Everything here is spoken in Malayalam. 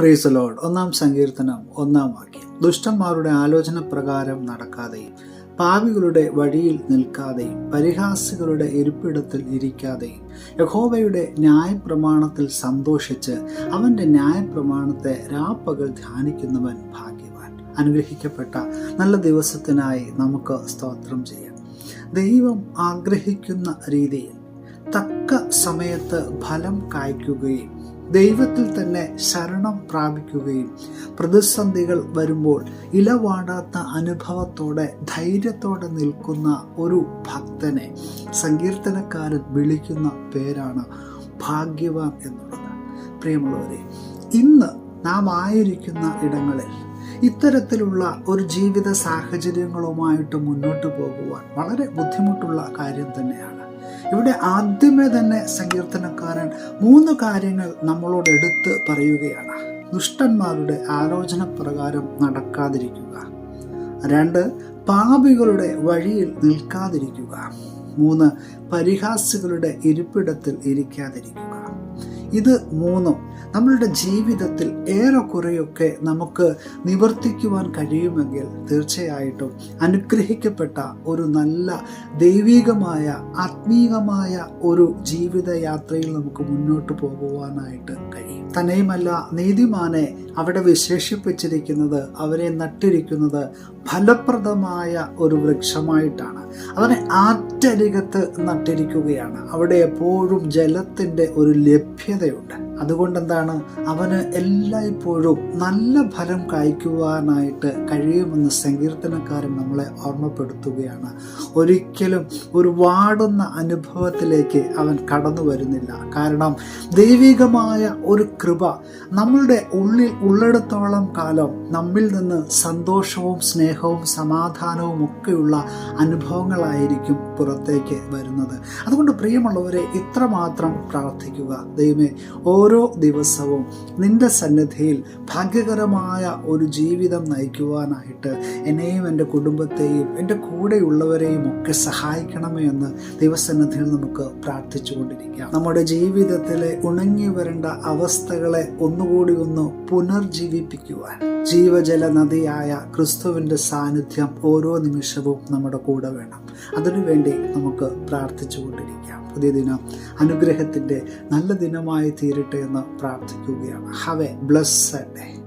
പ്രീസലോഡ് ഒന്നാം സങ്കീർത്തനം ഒന്നാം വാക്യം. ദുഷ്ടന്മാരുടെ ആലോചന പ്രകാരം നടക്കാതെയും പാവികളുടെ വഴിയിൽ നിൽക്കാതെയും പരിഹാസികളുടെ ഇരിപ്പിടത്തിൽ ഇരിക്കാതെയും യഹോവയുടെ ന്യായപ്രമാണത്തിൽ സന്തോഷിച്ച് അവന്റെ ന്യായപ്രമാണത്തെ രാപ്പകൽ ധ്യാനിക്കുന്നവൻ ഭാഗ്യവാൻ. അനുഗ്രഹിക്കപ്പെട്ട നല്ല ദിവസത്തിനായി നമുക്ക് സ്തോത്രം ചെയ്യാം. ദൈവം ആഗ്രഹിക്കുന്ന രീതിയിൽ തക്ക സമയത്ത് ഫലം കായ്ക്കുകയും ദൈവത്തിൽ തന്നെ ശരണം പ്രാപിക്കുകയും പ്രതിസന്ധികൾ വരുമ്പോൾ ഇലവാടാത്ത അനുഭവത്തോടെ ധൈര്യത്തോടെ നിൽക്കുന്ന ഒരു ഭക്തനെ സങ്കീർത്തനക്കാരൻ വിളിക്കുന്ന പേരാണ് ഭാഗ്യവാൻ എന്നുള്ളത്. പ്രിയമുള്ളവരെ ഇന്ന് നാം ആയിരിക്കുന്ന ഇടങ്ങളിൽ ഇത്തരത്തിലുള്ള ഒരു ജീവിത സാഹചര്യങ്ങളുമായിട്ട് മുന്നോട്ട് പോകുവാൻ വളരെ ബുദ്ധിമുട്ടുള്ള കാര്യം തന്നെയാണ്. ഇവിടെ ആദ്യമേ തന്നെ സങ്കീർത്തനക്കാരൻ മൂന്ന് കാര്യങ്ങൾ നമ്മളോട് എടുത്ത് പറയുകയാണ്. ദുഷ്ടന്മാരുടെ ആലോചന പ്രകാരം നടക്കാതിരിക്കുക. രണ്ട് പാപികളുടെ വഴിയിൽ നിൽക്കാതിരിക്കുക. മൂന്ന് പരിഹാസികളുടെ ഇരിപ്പിടത്തിൽ ഇരിക്കാതിരിക്കുക. ഇത് മൂന്നും നമ്മളുടെ ജീവിതത്തിൽ ഏറെക്കുറെയൊക്കെ നമുക്ക് നിവർത്തിക്കുവാൻ കഴിയുമെങ്കിൽ തീർച്ചയായിട്ടും അനുഗ്രഹിക്കപ്പെട്ട ഒരു നല്ല ദൈവികമായ ആത്മീകമായ ഒരു ജീവിതയാത്രയിൽ നമുക്ക് മുന്നോട്ട് പോകുവാനായിട്ട് കഴിയും. തന്നെയുമല്ല നീതിമാനെ അവിടെ വിശേഷിപ്പിച്ചിരിക്കുന്നത് അവരെ നട്ടിരിക്കുന്നത് ഫലപ്രദമായ ഒരു വൃക്ഷമായിട്ടാണ്. അവനെ ആറ്റരികത്ത് നട്ടിരിക്കുകയാണ്. അവിടെ എപ്പോഴും ജലത്തിന്റെ ഒരു ലഭ്യതയുണ്ട്. അതുകൊണ്ട് എന്താണ് അവന് എല്ലായ്പ്പോഴും നല്ല ഫലം കായ്ക്കുവാനായിട്ട് കഴിയുമെന്ന് സങ്കീർത്തനക്കാരൻ നമ്മളെ ഓർമ്മപ്പെടുത്തുകയാണ്. ഒരിക്കലും ഒരു വാടുന്ന അനുഭവത്തിലേക്ക് അവൻ കടന്നു വരുന്നില്ല. കാരണം ദൈവികമായ ഒരു കൃപ നമ്മളുടെ ഉള്ളിൽ ഉള്ളിടത്തോളം കാലം നമ്മിൽ നിന്ന് സന്തോഷവും സ്നേഹവും സമാധാനവും ഒക്കെയുള്ള അനുഭവങ്ങളായിരിക്കും പുറത്തേക്ക് വരുന്നത്. അതുകൊണ്ട് പ്രിയമുള്ളവരെ ഇത്രമാത്രം പ്രാർത്ഥിക്കുക. ദൈവമേ ഓരോ ദിവസവും നിന്റെ സന്നിധിയിൽ ഭാഗ്യകരമായ ഒരു ജീവിതം നയിക്കുവാനായിട്ട് എന്നെയും എന്റെ കുടുംബത്തെയും എന്റെ കൂടെയുള്ളവരെയും ഒക്കെ സഹായിക്കണമേ എന്ന് ദൈവസന്നിധിയിൽ നമുക്ക് പ്രാർത്ഥിച്ചുകൊണ്ടിരിക്കാം. നമ്മുടെ ജീവിതത്തിലെ ഉണങ്ങി വരേണ്ട അവസ്ഥകളെ ഒന്നുകൂടി ഒന്ന് പുനർജീവിപ്പിക്കുവാൻ. ജീവജല നദിയായ ക്രിസ്തുവിന്റെ സാന്നിധ്യം ഓരോ നിമിഷവും നമ്മുടെ കൂടെ വേണം. അതിനുവേണ്ടി നമുക്ക് പ്രാർത്ഥിച്ചു കൊണ്ടിരിക്കാം. പുതിയ ദിനം അനുഗ്രഹത്തിന്റെ നല്ല ദിനമായി തീരട്ടെ എന്ന് പ്രാർത്ഥിക്കുകയാണ്. Have A blessed day